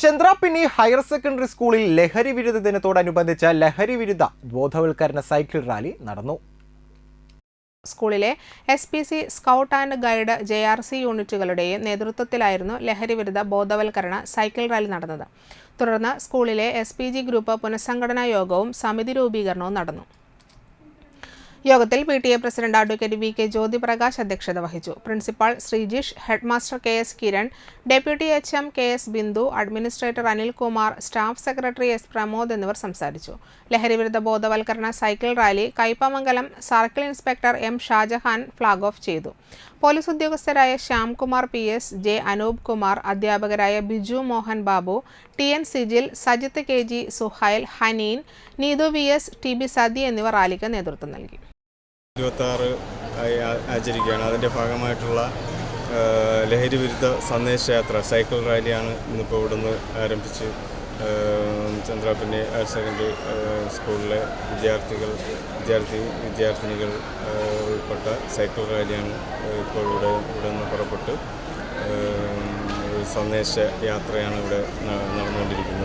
Chandrapinni higher secondary സ്കൂളിൽ ലഹരി വിരുദ്ധ ദിനത്തോടനുബന്ധിച്ച ലഹരി വിരുദ്ധ ബോധവൽക്കരണ സൈക്കിൾ റാലി നടന്നു. സ്കൂളിലെ S P C scout and guide J R C യൂണിറ്റുകളുടെയും നേതൃത്വത്തിലായിരുന്നു ലഹരി വിരുദ്ധ ബോധവൽക്കരണ സൈക്കിൾ റാലി നടന്നത്. തുടർന്ന് സ്കൂളിലെ എസ് പി ജി ഗ്രൂപ്പ് പുനഃസംഘടനാ യോഗവും സമിതി രൂപീകരണവും നടന്നു. യോഗത്തിൽ P T A president advocate V K Jyothiprakash അധ്യക്ഷത വഹിച്ചു. Principal Sreejish headmaster K S Kiran deputy H M K S Bindu administrator Anilkumar staff secretary S Pramod എന്നിവർ സംസാരിച്ചു. ലഹരിവിരുദ്ധ ബോധവൽക്കരണ cycle rally Kaipamangalam circle inspector M Shajahan flag off ചെയ്തു. Police ഉദ്യോഗസ്ഥരായ Shyamkumar P S J Anoop Kumar അധ്യാപകരായ Biju Mohan Babu T N Sijil Sajith K G Suhail Haneen Neethu V S T B Sathi എന്നിവർ റാലിക്ക് നേതൃത്വം നൽകി. ഇരുപത്താറ് ആചരിക്കുകയാണ്. അതിന്റെ ഭാഗമായിട്ടുള്ള ലഹരി വിരുദ്ധ സന്ദേശയാത്ര സൈക്കിൾ റാലിയാണ് ഇന്നിപ്പോൾ ഇവിടുന്ന് ആരംഭിച്ച് ചന്ദ്രാപ്പിന്റെ ഹയർ സെക്കൻഡറി സ്കൂളിലെ വിദ്യാർത്ഥികൾ വിദ്യാർത്ഥി വിദ്യാർത്ഥിനികൾ ഉൾപ്പെട്ട സൈക്കിൾ റാലിയാണ് ഇപ്പോൾ ഇവിടെ ഇവിടെ നിന്ന് പുറപ്പെട്ട് സന്ദേശ യാത്രയാണ് ഇവിടെ നടന്നുകൊണ്ടിരിക്കുന്നത്.